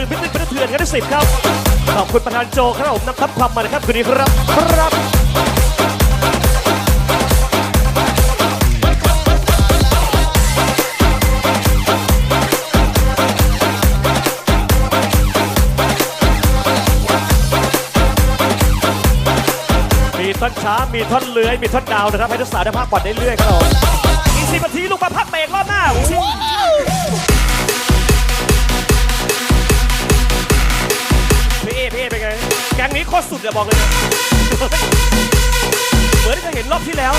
คือพิธีประเทือนกันที่สิบครับ ขอบคุณประธานโจครับผมนำทัพความมานะครับคืนนี้ครับครับมีท่อนช้า มีท่อนเลื้อย มีท่อนดาวนะครับ ให้ทุกสาวได้พักผ่อนได้เรื่อยครับผมอีกสิบนาทีลูกมาพักเบรกรอบหน้า ก๊งนี้โคตรสุดอะบอกเลย เหมือนที่จะเห็นรอบที่แล้ว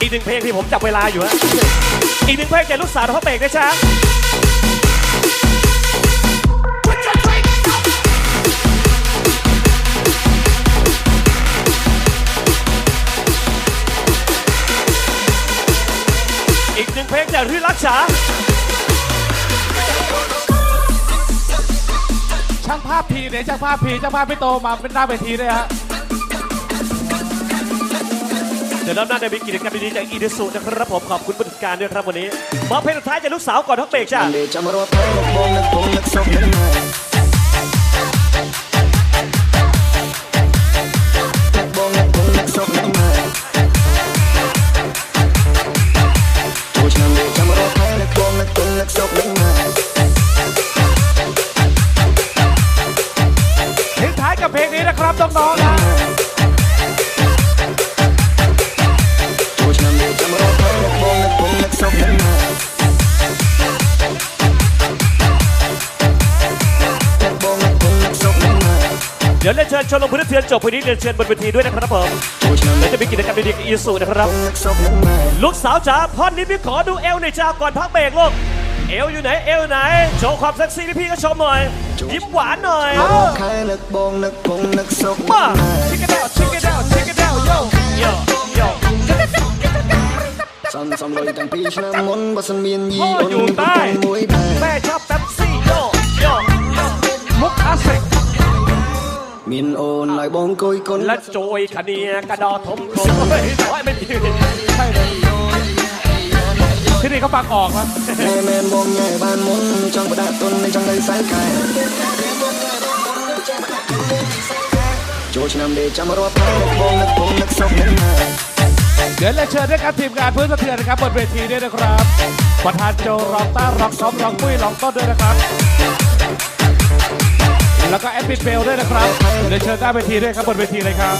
อีกหนึ่งเพลงที่ผมจับเวลาอยู่ฮะอีกหนึ่งเพลงจากลูกสาวเขาเบรกนะจ๊ะอีกหนึ่ง จากที่รักษา ช่างภาพพีเนี่ยช่างภาพพีช่างภาพพี่โตมาเป็นหน้าเวทีเลยฮะเดี๋ยวรอบหน้าจะมีกิจกรรมดีๆจากอีดิสุนะครับผมขอบคุณผู้จัดการด้วยครับวันนี้มอบเพลงสุดท้ายจากลูกสาวก่อนทักเบรกจ้ะเดจะมา เดี๋ยวเรียนเชิญชมรมพื้นเทือนจบวันนี้เรียนเชิญบนเวทีด้วยนะครับผมโอ้ฉันเดและจะมีกิจกรรมดีๆกับอีสุนะครับ ลูกสาวจ๋าพ่อนนี้พี่ขอดูเอวหน่อยจ้าก่อนพักเบรกลูก เอวอยู่ไหนเอวไหนโชว์ความเซ็กซี่ที่พี่ก็ชมหน่อย ยิ้มหวานหน่อยมาชิคกี้เดลชิคกี้เดลชิคกี้เดลโยโยโยสันสันลอยดังปีชนะมนบัสันเมียนยีอยู่ใต้แม่ชอบแป๊บซี่โยโยมุกอาเซมินโอนลายบองกุยคนและโจยคเนียกระดอทมโกยไม่มีใช่เลย ที่นี่เขาฟังออกแล้านะเดี๋ยวเลยเชิญด้วยการทีมงานเพื่อนสะเทือนนะครับบนเวทีด้วยนะครับประธานโจรองต้ารองซ้อมรองปุ้ยรองต้นด้วยนะครับ แล้วก็แอปปินเบลด้วยนะครับเดี๋ยวเชิญหน้าเวทีด้วยครับบนเวทีเลยครับ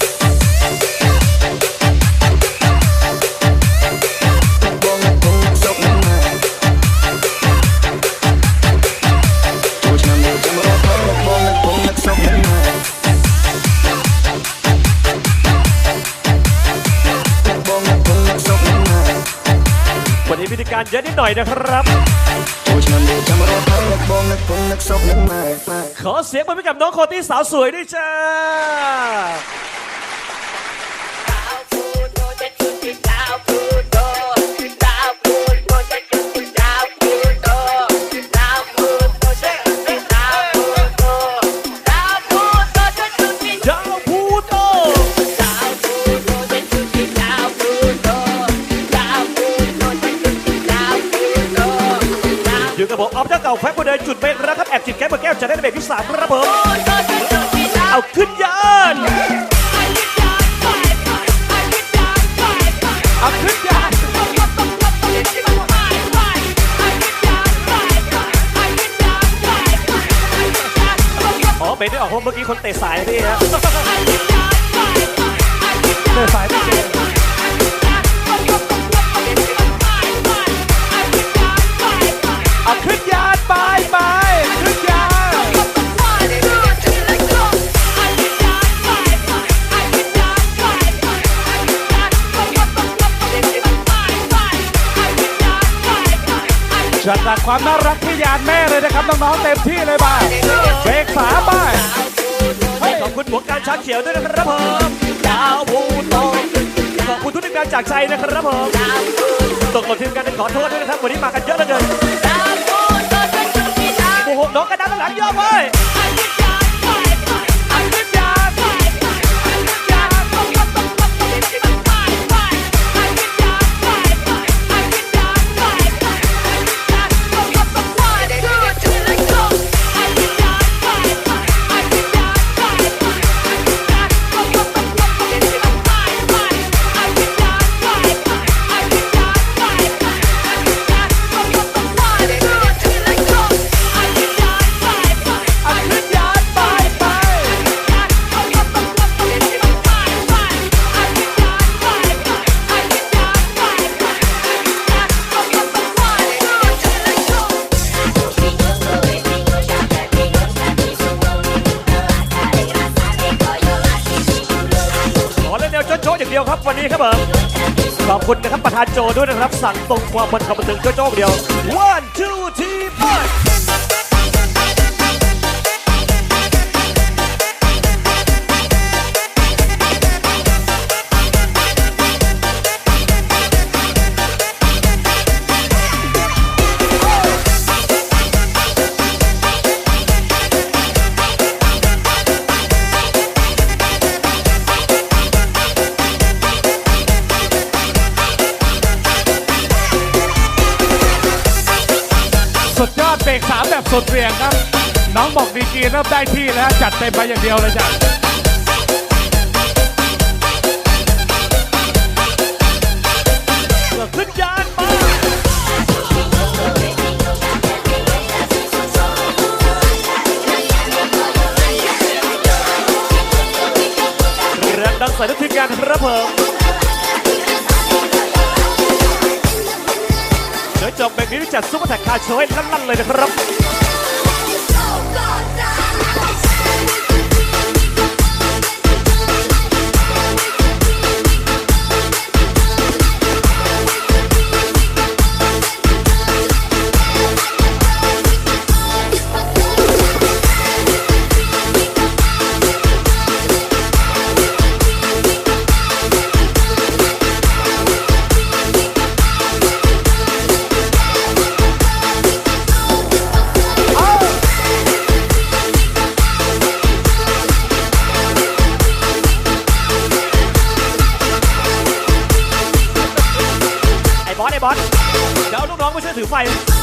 การเยอะนิดหน่อยนะครับ ขอเสียงไปให้กับน้องคคตี้สาวสวยด้วยจ้า เดินจุดเบรกแล้วครับแอบจิตแก้มเบอร์แก้วจะได้เบรกที่สามครับผมเอาขึ้นยานเอาขึ้นยานอ๋อเบรกได้ออกเพราะเมื่อกี้คนเตะสายพี่ฮะเดินสายไม่เก่งเอาขึ้น จัดหนักความน่ารักที่ยานแม่เลยนะครับน้องๆเต็มที่เลยบ้างเบรกสามบ้างขอบคุณหมวกการช้างเขียวด้วยนะครับผมดาวพูโตดขอบคุณทุกทีมงานจากใจนะครับผมตกหล่นทีมงานขอโทษด้วยนะครับวันนี้มากันเยอะเหลือเกินโอ้โหน้องกระดานหลังยอมไว้ย ครับผมขอบคุณนะครับประธานโจด้วยนะครับ สั่งตรงความบันเทิงบันเทิงโจ๊กเดียว one two three four เบรกสามแบบสุดเหวียงครับ น้องบอกดีกรีเริ่มได้ที่แล้วจัดเต็มไปอย่างเดียวเลยจ้ะเพื่อขึ้นยานมาแรงดังใส่ทุกทีมงานครับผม จบแบบนี้จัดซุปเปอร์แท็กคาร์โชว์ให้ลั่นๆเลยนะครับ ไอ้บ